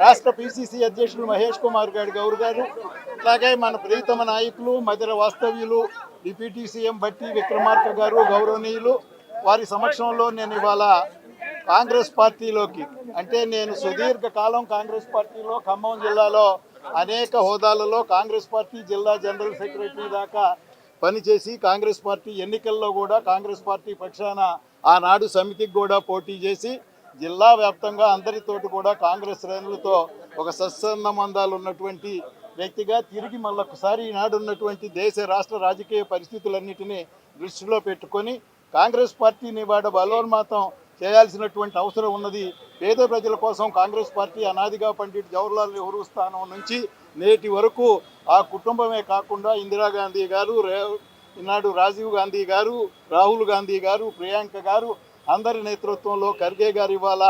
రాష్ట్ర పిసిసి అధ్యక్షులు మహేష్ కుమార్ గారి గౌరు గారు అలాగే మన ప్రియతమ నాయకులు మధుర వాస్తవ్యులు డిప్యూటీ సీఎం బట్టి విక్రమార్క గారు గౌరవనీయులు. వారి సమక్షంలో నేను ఇవాళ కాంగ్రెస్ పార్టీలోకి అంటే నేను సుదీర్ఘ కాలం కాంగ్రెస్ పార్టీలో ఖమ్మం జిల్లాలో అనేక హోదాలలో కాంగ్రెస్ పార్టీ జిల్లా జనరల్ సెక్రటరీ దాకా పనిచేసి కాంగ్రెస్ పార్టీ ఎన్నికల్లో కూడా కాంగ్రెస్ పార్టీ పక్షాన ఆనాడు సమితికి కూడా పోటీ చేసి జిల్లా వ్యాప్తంగా అందరితోటి కూడా కాంగ్రెస్ శ్రేణులతో ఒక సత్సంబంధాలు ఉన్నటువంటి వ్యక్తిగా తిరిగి మళ్ళొకసారి ఈనాడు ఉన్నటువంటి దేశ రాష్ట్ర రాజకీయ పరిస్థితులన్నిటినీ దృష్టిలో పెట్టుకొని కాంగ్రెస్ పార్టీని వాడ బలోన్మాతం చేయాల్సినటువంటి అవసరం ఉన్నది. పేద ప్రజల కోసం కాంగ్రెస్ పార్టీ అనాదిగా పండిట్ జవహర్లాల్ నెహ్రూ స్థానం నుంచి నేటి వరకు ఆ కుటుంబమే కాకుండా ఇందిరాగాంధీ గారు రే ఈనాడు రాజీవ్ గాంధీ గారు రాహుల్ గాంధీ గారు ప్రియాంక గారు అందరి నేతృత్వంలో ఖర్గే గారు ఇవాళ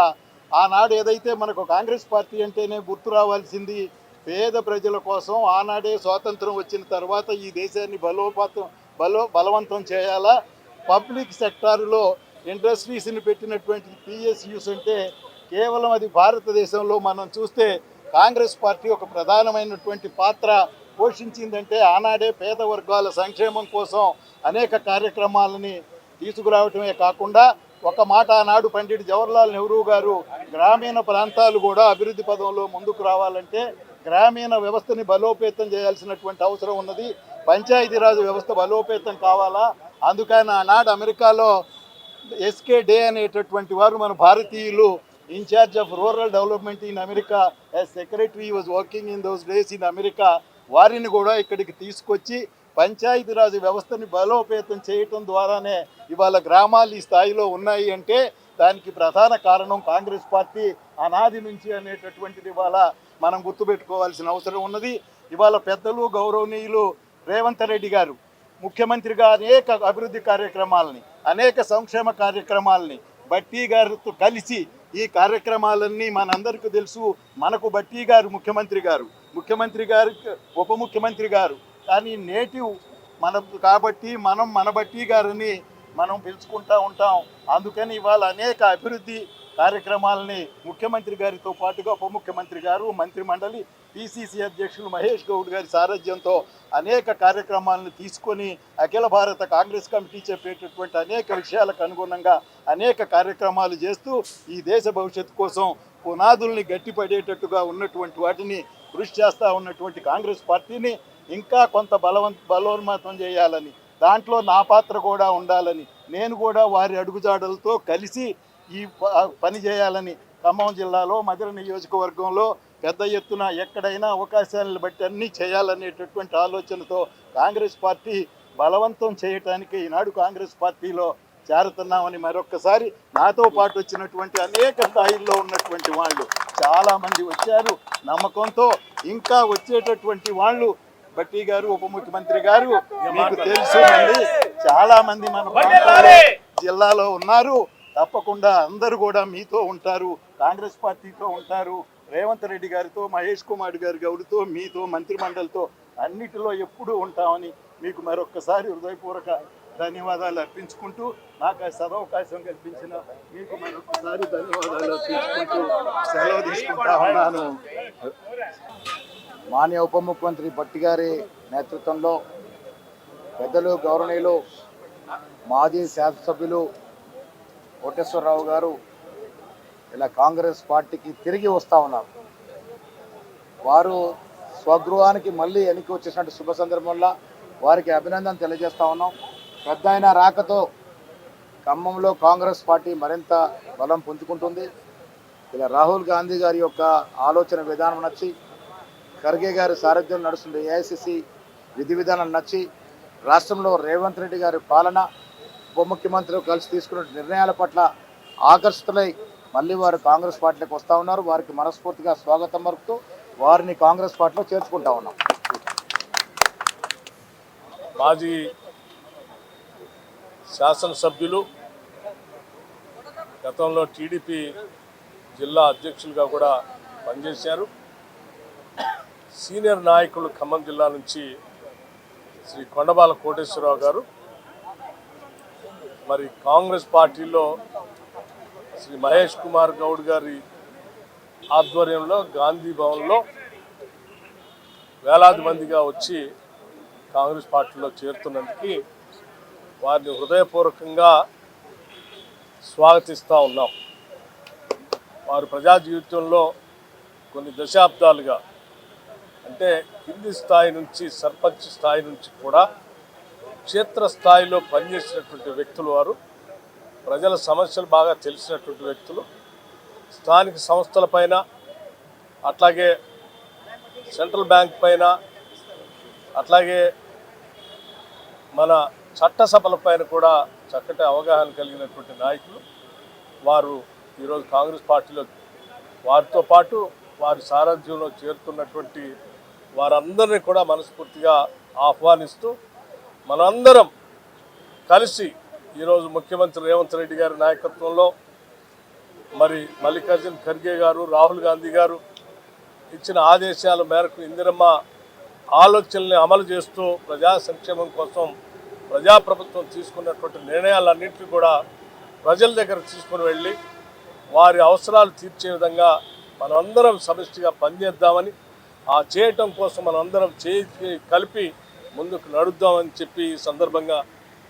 ఆనాడు ఏదైతే మనకు కాంగ్రెస్ పార్టీ అంటేనే గుర్తు రావాల్సింది పేద ప్రజల కోసం ఆనాడే స్వాతంత్రం వచ్చిన తర్వాత ఈ దేశాన్ని బలోపాతం బలో బలవంతం చేయాలా? పబ్లిక్ సెక్టార్లో ఇండస్ట్రీస్ని పెట్టినటువంటి పిఎస్యూస్ అంటే కేవలం అది భారతదేశంలో మనం చూస్తే కాంగ్రెస్ పార్టీ ఒక ప్రధానమైనటువంటి పాత్ర పోషించిందంటే ఆనాడే పేద వర్గాల సంక్షేమం కోసం అనేక కార్యక్రమాలని తీసుకురావటమే కాకుండా ఒక మాట ఆనాడు పండిట్ జవహర్లాల్ నెహ్రూ గారు గ్రామీణ ప్రాంతాలు కూడా అభివృద్ధి పదంలో ముందుకు రావాలంటే గ్రామీణ వ్యవస్థని బలోపేతం చేయాల్సినటువంటి అవసరం ఉన్నది. పంచాయతీరాజ్ వ్యవస్థ బలోపేతం కావాలా? అందుకని ఆనాడు అమెరికాలో ఎస్కే డే అనేటటువంటి వారు మన భారతీయులు in charge of rural development in America secretary was working in those days in America వారిని కూడా ఇక్కడికి తీసుకొచ్చి పంచాయతీరాజ్ వ్యవస్థని బలోపేతం చేయటం ద్వారానే ఇవాళ గ్రామాలు ఈ స్థాయిలో ఉన్నాయి అంటే దానికి ప్రధాన కారణం కాంగ్రెస్ పార్టీ అనాది నుంచి అనేటటువంటిది ఇవాళ మనం గుర్తుపెట్టుకోవాల్సిన అవసరం ఉన్నది. ఇవాళ పెద్దలు గౌరవనీయులు రేవంత్ రెడ్డి గారు ముఖ్యమంత్రిగా అనేక అభివృద్ధి కార్యక్రమాలని అనేక సంక్షేమ కార్యక్రమాలని బట్టి గారితో కలిసి ఈ కార్యక్రమాలన్నీ మనందరికీ తెలుసు. మనకు బట్టి గారు ముఖ్యమంత్రి గారు. ముఖ్యమంత్రి గారు ఉప ముఖ్యమంత్రి గారు కానీ నేటివ్ మన కాబట్టి మనం మన బట్టి గారిని మనం పిలుచుకుంటూ ఉంటాం. అందుకని ఇవాళ అనేక అభివృద్ధి కార్యక్రమాలని ముఖ్యమంత్రి గారితో పాటుగా ఉప ముఖ్యమంత్రి గారు మంత్రి మండలి పిసిసి అధ్యక్షులు మహేష్ గౌడ్ గారి సారథ్యంతో అనేక కార్యక్రమాలను తీసుకొని అఖిల భారత కాంగ్రెస్ కమిటీ చెప్పేటటువంటి అనేక విషయాలకు అనుగుణంగా అనేక కార్యక్రమాలు చేస్తూ ఈ దేశ భవిష్యత్తు కోసం పునాదుల్ని గట్టిపడేటట్టుగా ఉన్నటువంటి వాటిని కృషి చేస్తూ ఉన్నటువంటి కాంగ్రెస్ పార్టీని ఇంకా కొంత బలవంత బలోన్మతం చేయాలని దాంట్లో నా పాత్ర కూడా ఉండాలని నేను కూడా వారి అడుగుజాడలతో కలిసి ఈ ప- పని చేయాలని ఖమ్మం జిల్లాలో మధుర నియోజకవర్గంలో పెద్ద ఎత్తున ఎక్కడైనా అవకాశాలను బట్టి అన్నీ చేయాలనేటటువంటి ఆలోచనతో కాంగ్రెస్ పార్టీ బలవంతం చేయటానికి ఈనాడు కాంగ్రెస్ పార్టీలో చేరుతున్నామని మరొక్కసారి నాతో పాటు వచ్చినటువంటి అనేక స్థాయిల్లో ఉన్నటువంటి వాళ్ళు చాలామంది వచ్చారు. నమ్మకంతో ఇంకా వచ్చేటటువంటి వాళ్ళు బట్టి గారు ఉప ముఖ్యమంత్రి గారు మీకు తెలుసు అండి చాలా మంది మన జిల్లాలో ఉన్నారు. తప్పకుండా అందరూ కూడా మీతో ఉంటారు. కాంగ్రెస్ పార్టీతో ఉంటారు. రేవంత్ రెడ్డి గారితో మహేష్ కుమార్ గారి గౌడితో మీతో మంత్రిమండలితో అన్నిటిలో ఎప్పుడూ ఉంటామని మీకు మరొక్కసారి హృదయపూర్వక ధన్యవాదాలు అర్పించుకుంటూ నాకు ఆ సదవకాశం కల్పించిన మీకు మరొకసారి ధన్యవాదాలు అర్పించుకుంటూ సెలవు తీసుకుంటా ఉన్నాను. మాన్య ఉప ముఖ్యమంత్రి భట్టి గారి నేతృత్వంలో పెద్దలు గౌరవనీయులు మాజీ శాసనసభ్యులు కోటేశ్వరరావు గారు ఇలా కాంగ్రెస్ పార్టీకి తిరిగి వస్తూ ఉన్నారు. వారు స్వగృహానికి మళ్ళీ వెనక్కి వచ్చేసినట్టు శుభ సందర్భంలో వారికి అభినందన తెలియజేస్తూ ఉన్నాం. పెద్ద ఆయన రాకతో ఖమ్మంలో కాంగ్రెస్ పార్టీ మరింత బలం పుంజుకుంటుంది. ఇలా రాహుల్ గాంధీ గారి యొక్క ఆలోచన విధానం నచ్చి ఖర్గే గారి సారథ్యం నడుస్తున్న ఏఐసిసి విధి విధానం నచ్చి రాష్ట్రంలో రేవంత్ రెడ్డి గారి పాలన ఉప ముఖ్యమంత్రి కలిసి తీసుకున్న నిర్ణయాల పట్ల ఆకర్షితులై మళ్ళీ వారు కాంగ్రెస్ పార్టీలకు వస్తూ ఉన్నారు. వారికి మనస్ఫూర్తిగా స్వాగతం పలుకుతూ వారిని కాంగ్రెస్ పార్టీలో చేర్చుకుంటా ఉన్నాం. మాజీ శాసనసభ్యులు గతంలో టీడీపీ జిల్లా అధ్యక్షులుగా కూడా పనిచేశారు. సీనియర్ నాయకులు ఖమ్మం జిల్లా నుంచి శ్రీ కొండబాల కోటేశ్వరరావు గారు మరి కాంగ్రెస్ పార్టీలో శ్రీ మహేష్ కుమార్ గౌడ్ గారి ఆధ్వర్యంలో గాంధీ భవన్లో వేలాది మందిగా వచ్చి కాంగ్రెస్ పార్టీలో చేరుతున్నందుకు వారిని హృదయపూర్వకంగా స్వాగతిస్తూ ఉన్నాం. వారు ప్రజా జీవితంలో కొన్ని దశాబ్దాలుగా అంటే కింది స్థాయి నుంచి సర్పంచ్ స్థాయి నుంచి కూడా క్షేత్ర స్థాయిలో పనిచేసినటువంటి వ్యక్తులు వారు ప్రజల సమస్యలు బాగా తెలిసినటువంటి వ్యక్తులు స్థానిక సంస్థల పైన అట్లాగే సెంట్రల్ బ్యాంక్ పైన అట్లాగే మన చట్టసభల పైన కూడా చక్కటి అవగాహన కలిగినటువంటి నాయకులు వారు ఈరోజు కాంగ్రెస్ పార్టీలో వారితో పాటు వారి సారథ్యంలో చేరుతున్నటువంటి వారందరినీ కూడా మనస్ఫూర్తిగా ఆహ్వానిస్తూ మనందరం కలిసి ఈరోజు ముఖ్యమంత్రి రేవంత్ రెడ్డి గారి నాయకత్వంలో మరి మల్లికార్జున్ ఖర్గే గారు రాహుల్ గాంధీ గారు ఇచ్చిన ఆదేశాల మేరకు ఇందిరమ్మ ఆలోచనల్ని అమలు చేస్తూ ప్రజా సంక్షేమం కోసం ప్రజాప్రభుత్వం తీసుకున్నటువంటి నిర్ణయాలన్నింటినీ కూడా ప్రజల దగ్గర తీసుకుని వెళ్ళి వారి అవసరాలు తీర్చే విధంగా మనమందరం సమిష్టిగా పనిచేద్దామని ఆ చేయటం కోసం మనందరం చేయి కలిపి ముందుకు నడుద్దామని చెప్పి ఈ సందర్భంగా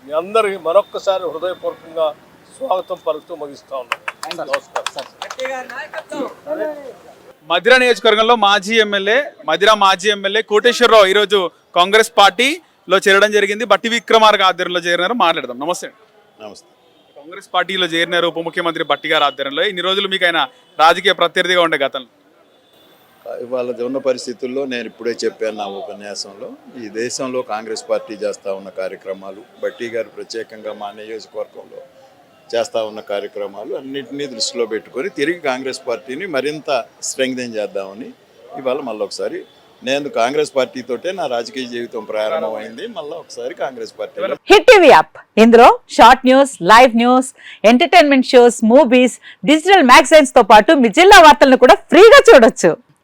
మీ అందరికీ మరొక్కసారి హృదయపూర్వకంగా స్వాగతం పలుకుతూ ముగిస్తా ఉన్నాం నమస్కారం. మధిర నియోజకవర్గంలో మాజీ ఎమ్మెల్యే మధిర మాజీ ఎమ్మెల్యే కోటేశ్వరరావు ఈరోజు కాంగ్రెస్ పార్టీలో చేరడం జరిగింది. బట్టి విక్రమార్క ఆధ్వర్యంలో చేరినారు. మాట్లాడదాం. నమస్తే. అండి. నమస్తే. కాంగ్రెస్ పార్టీలో చేరినారు ఉప ముఖ్యమంత్రి బట్టి గారి ఆధ్వర్యంలో. ఇన్ని రోజులు మీకు ఆయన రాజకీయ ప్రత్యర్థిగా ఉండే గతంలో. ఇవాళ ఉన్న పరిస్థితుల్లో నేను ఇప్పుడే చెప్పాను నా ఉపన్యాసంలో ఈ దేశంలో కాంగ్రెస్ పార్టీ చేస్తూ ఉన్న కార్యక్రమాలు బట్టి గారు ప్రత్యేకంగా మా నియోజకవర్గంలో చేస్తూ ఉన్న కార్యక్రమాలు అన్నింటినీ దృష్టిలో పెట్టుకొని తిరిగి కాంగ్రెస్ పార్టీని మరింత స్ట్రెంగ్థెన్ చేద్దామని ఇవాళ మళ్ళీ ఒకసారి నేను కాంగ్రెస్ పార్టీతోటే నా రాజకీయ జీవితం ప్రారంభమైంది మళ్ళీ ఒకసారి కాంగ్రెస్ పార్టీలో హిట్ టీవీ యాప్. ఇందులో short news live news entertainment shows movies digital మ్యాగజైన్స్తో పాటు మీ జిల్లా వార్తలను కూడా ఫ్రీగా చూడొచ్చు.